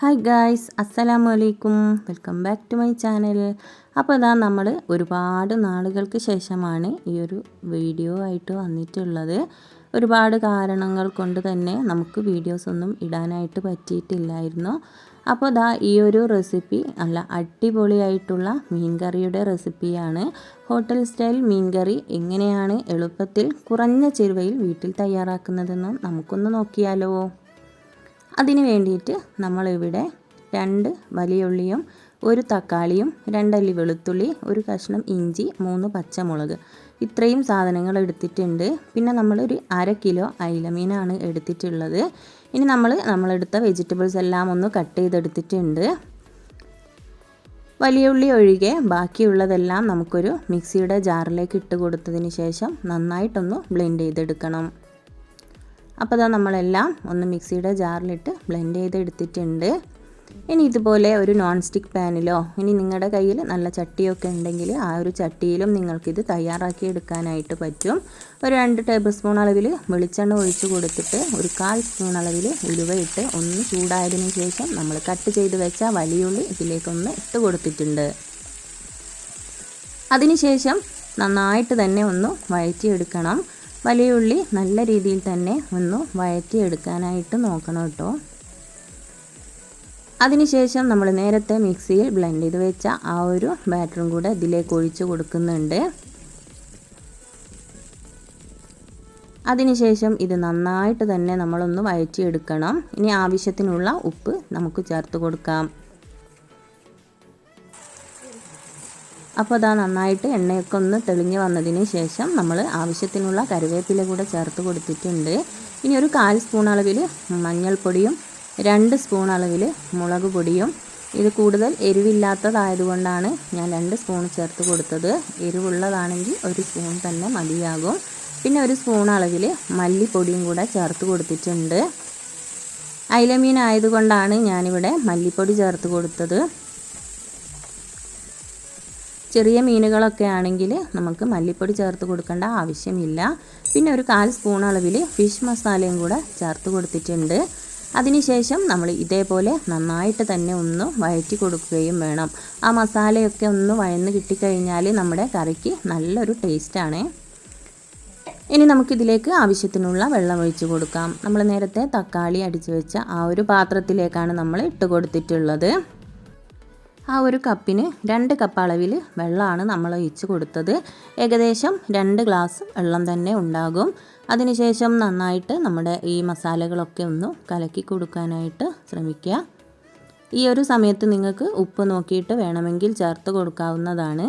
Hi guys അസ്സലാമു അലൈക്കും welcome back to my channel അപ്പോൾ ഇതാ നമ്മൾ ഒരുപാട് നാളുകൾക്ക് ശേഷമാണ് ഈ ഒരു വീഡിയോ ആയിട്ട് വന്നിട്ടുള്ളത്. ഒരുപാട് കാരണങ്ങൾ കൊണ്ട് തന്നെ നമുക്ക് വീഡിയോസ് ഒന്നും ഇടാനായിട്ട് പറ്റിയിട്ടില്ലായിരുന്നു. അപ്പോൾ ഇതാ ഈ ഒരു റെസിപ്പി നല്ല അടിപൊളിയായിട്ടുള്ള മീൻകറിയുടെ റെസിപ്പിയാണ് ഹോട്ടൽ സ്റ്റൈൽ മീൻകറി എങ്ങനെയാണ് എളുപ്പത്തിൽ കുറഞ്ഞ ചെരുവയിൽ വീട്ടിൽ തയ്യാറാക്കുന്നതെന്ന് നമുക്കൊന്ന് നോക്കിയാലോ? അതിന് വേണ്ടിയിട്ട് നമ്മളിവിടെ രണ്ട് വലിയ ഉള്ളിയും ഒരു തക്കാളിയും രണ്ടല്ലി വെളുത്തുള്ളി ഒരു കഷ്ണം ഇഞ്ചി മൂന്ന് പച്ചമുളക്. ഇത്രയും സാധനങ്ങൾ എടുത്തിട്ടുണ്ട്. പിന്നെ നമ്മളൊരു അര കിലോ അയിലമീനാണ് എടുത്തിട്ടുള്ളത്. ഇനി നമ്മൾ നമ്മളെടുത്ത വെജിറ്റബിൾസ് എല്ലാം ഒന്ന് കട്ട് ചെയ്തെടുത്തിട്ടുണ്ട്. വലിയ ഉള്ളി ഒഴികെ ബാക്കിയുള്ളതെല്ലാം നമുക്കൊരു മിക്സിയുടെ ജാറിലേക്ക് ഇട്ട് കൊടുത്തതിന് ശേഷം നന്നായിട്ടൊന്ന് ബ്ലെൻഡ് ചെയ്തെടുക്കണം. അപ്പോൾ അതാ നമ്മളെല്ലാം ഒന്ന് മിക്സിയുടെ ജാറിലിട്ട് ബ്ലെൻഡ് ചെയ്ത് എടുത്തിട്ടുണ്ട് ഇനി ഇതുപോലെ ഒരു നോൺ സ്റ്റിക്ക് പാനിലോ ഇനി നിങ്ങളുടെ കയ്യിൽ നല്ല ചട്ടിയൊക്കെ ഉണ്ടെങ്കിൽ ആ ഒരു ചട്ടിയിലും നിങ്ങൾക്കിത് തയ്യാറാക്കി എടുക്കാനായിട്ട് പറ്റും. ഒരു രണ്ട് ടേബിൾ സ്പൂൺ അളവിൽ വെളിച്ചെണ്ണ ഒഴിച്ച് കൊടുത്തിട്ട് ഒരു കാൽ സ്പൂൺ അളവിൽ ഉലുവയിട്ട് ഒന്ന് ചൂടായതിനു ശേഷം നമ്മൾ കട്ട് ചെയ്ത് വെച്ച വലിയുള്ളി ഇതിലേക്കൊന്ന് ഇട്ട് കൊടുത്തിട്ടുണ്ട്. അതിനുശേഷം നന്നായിട്ട് തന്നെ ഒന്ന് വഴറ്റിയെടുക്കണം. വലിയ ഉള്ളി നല്ല രീതിയിൽ തന്നെ ഒന്ന് വഴറ്റിയെടുക്കാനായിട്ട് നോക്കണം കേട്ടോ. അതിനുശേഷം നമ്മൾ നേരത്തെ മിക്സിയിൽ ബ്ലെൻഡ് ചെയ്ത് വെച്ച ആ ഒരു ബാറ്ററും കൂടെ ഇതിലേക്ക് ഒഴിച്ചു കൊടുക്കുന്നുണ്ട്. അതിനുശേഷം ഇത് നന്നായിട്ട് തന്നെ നമ്മളൊന്ന് വഴറ്റിയെടുക്കണം. ഇനി ആവശ്യത്തിനുള്ള ഉപ്പ് നമുക്ക് ചേർത്ത് കൊടുക്കാം. അപ്പോൾ അതാ നന്നായിട്ട് എണ്ണയൊക്കെ ഒന്ന് തെളിഞ്ഞ് വന്നതിന് ശേഷം നമ്മൾ ആവശ്യത്തിനുള്ള കറിവേപ്പില കൂടെ ചേർത്ത് കൊടുത്തിട്ടുണ്ട്. ഇനി ഒരു കാൽ സ്പൂൺ അളവിൽ മഞ്ഞൾപ്പൊടിയും രണ്ട് സ്പൂൺ അളവിൽ മുളക് പൊടിയും. ഇത് കൂടുതൽ എരിവില്ലാത്തതായതുകൊണ്ടാണ് ഞാൻ രണ്ട് സ്പൂൺ ചേർത്ത് കൊടുത്തത്. എരിവുള്ളതാണെങ്കിൽ ഒരു സ്പൂൺ തന്നെ മതിയാകും. പിന്നെ ഒരു സ്പൂൺ അളവിൽ മല്ലിപ്പൊടിയും കൂടെ ചേർത്ത് കൊടുത്തിട്ടുണ്ട്. അയിലമീൻ ആയതുകൊണ്ടാണ് ഞാനിവിടെ മല്ലിപ്പൊടി ചേർത്ത് കൊടുത്തത്. ചെറിയ മീനുകളൊക്കെ ആണെങ്കിൽ നമുക്ക് മല്ലിപ്പൊടി ചേർത്ത് കൊടുക്കേണ്ട ആവശ്യമില്ല. പിന്നെ ഒരു കാൽ സ്പൂൺ അളവിൽ ഫിഷ് മസാലയും കൂടെ ചേർത്ത് കൊടുത്തിട്ടുണ്ട്. അതിനുശേഷം നമ്മൾ ഇതേപോലെ നന്നായിട്ട് തന്നെ ഒന്ന് വഴറ്റി കൊടുക്കുകയും വേണം. ആ മസാലയൊക്കെ ഒന്ന് വഴന്ന് കിട്ടിക്കഴിഞ്ഞാൽ നമ്മുടെ കറിക്ക് നല്ലൊരു ടേസ്റ്റാണ് ഇനി നമുക്കിതിലേക്ക് ആവശ്യത്തിനുള്ള വെള്ളം ഒഴിച്ച് കൊടുക്കാം. നമ്മൾ നേരത്തെ തക്കാളി അടിച്ചു വെച്ച ആ ഒരു പാത്രത്തിലേക്കാണ് നമ്മൾ ഇട്ട് കൊടുത്തിട്ടുള്ളത്. ആ ഒരു കപ്പിന് രണ്ട് കപ്പ് അളവിൽ വെള്ളമാണ് നമ്മൾ ഒഴിച്ച് കൊടുത്തത്. ഏകദേശം രണ്ട് ഗ്ലാസ് വെള്ളം തന്നെ ഉണ്ടാകും. അതിനുശേഷം നന്നായിട്ട് നമ്മുടെ ഈ മസാലകളൊക്കെ ഒന്ന് കലക്കി കൊടുക്കാനായിട്ട് ശ്രമിക്കുക. ഈ ഒരു സമയത്ത് നിങ്ങൾക്ക് ഉപ്പ് നോക്കിയിട്ട് വേണമെങ്കിൽ ചേർത്ത് കൊടുക്കാവുന്നതാണ്.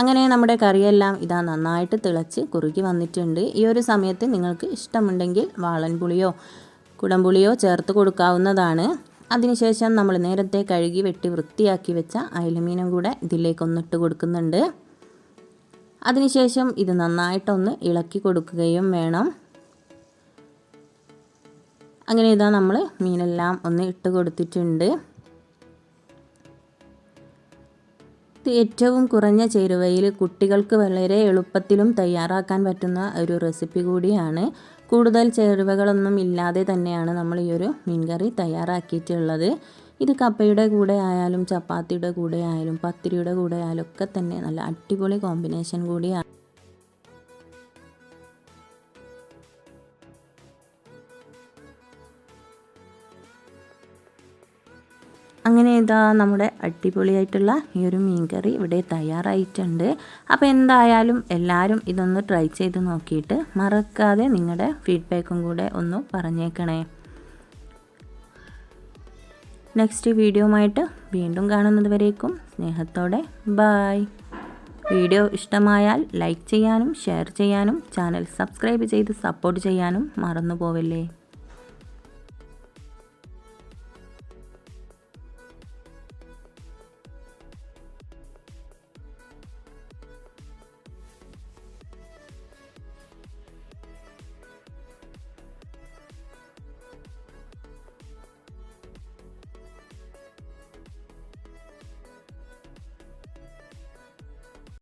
അങ്ങനെ നമ്മുടെ കറിയെല്ലാം ഇതാ നന്നായിട്ട് തിളച്ച് കുറുകി വന്നിട്ടുണ്ട്. ഈ ഒരു സമയത്ത് നിങ്ങൾക്ക് ഇഷ്ടമുണ്ടെങ്കിൽ വാളൻപുളിയോ കുടംപുളിയോ ചേർത്ത് കൊടുക്കാവുന്നതാണ്. അതിനുശേഷം നമ്മൾ നേരത്തെ കഴുകി വെട്ടി വൃത്തിയാക്കി വെച്ച അയലമീനും കൂടെ ഇതിലേക്കൊന്നിട്ട് കൊടുക്കുന്നുണ്ട്. അതിനുശേഷം ഇത് നന്നായിട്ടൊന്ന് ഇളക്കി കൊടുക്കുകയും വേണം. അങ്ങനെ ഇതാ നമ്മൾ മീനെല്ലാം ഒന്ന് ഇട്ട് കൊടുത്തിട്ടുണ്ട്. ഇത് ഏറ്റവും കുറഞ്ഞ ചേരുവയിൽ കുട്ടികൾക്ക് വളരെ എളുപ്പത്തിലും തയ്യാറാക്കാൻ പറ്റുന്ന ഒരു റെസിപ്പി കൂടിയാണ്. കൂടുതൽ ചേരുവകളൊന്നും ഇല്ലാതെ തന്നെയാണ് നമ്മൾ ഈ ഒരു മീൻകറി തയ്യാറാക്കിയിട്ടുള്ളത്. ഇത് കപ്പയുടെ കൂടെ ആയാലും ചപ്പാത്തിയുടെ കൂടെ ആയാലും പത്തിരിയുടെ കൂടെ ആയാലും ഒക്കെ തന്നെ നല്ല അടിപൊളി കോമ്പിനേഷൻ കൂടിയാണ്. അങ്ങനെ ഇതാ നമ്മുടെ അടിപൊളിയായിട്ടുള്ള ഈ ഒരു മീൻകറി ഇവിടെ തയ്യാറായിട്ടുണ്ട്. അപ്പോൾ എന്തായാലും എല്ലാവരും ഇതൊന്ന് ട്രൈ ചെയ്ത് നോക്കിയിട്ട് മറക്കാതെ നിങ്ങളുടെ ഫീഡ്ബാക്കും കൂടെ ഒന്ന് പറഞ്ഞേക്കണേ. നെക്സ്റ്റ് വീഡിയോയുമായിട്ട് വീണ്ടും കാണുന്നത് വരേക്കും. സ്നേഹത്തോടെ. ബായ് വീഡിയോ ഇഷ്ടമായാൽ ലൈക്ക് ചെയ്യാനും ഷെയർ ചെയ്യാനും ചാനൽ സബ്സ്ക്രൈബ് ചെയ്ത് സപ്പോർട്ട് ചെയ്യാനും മറന്നു പോവല്ലേ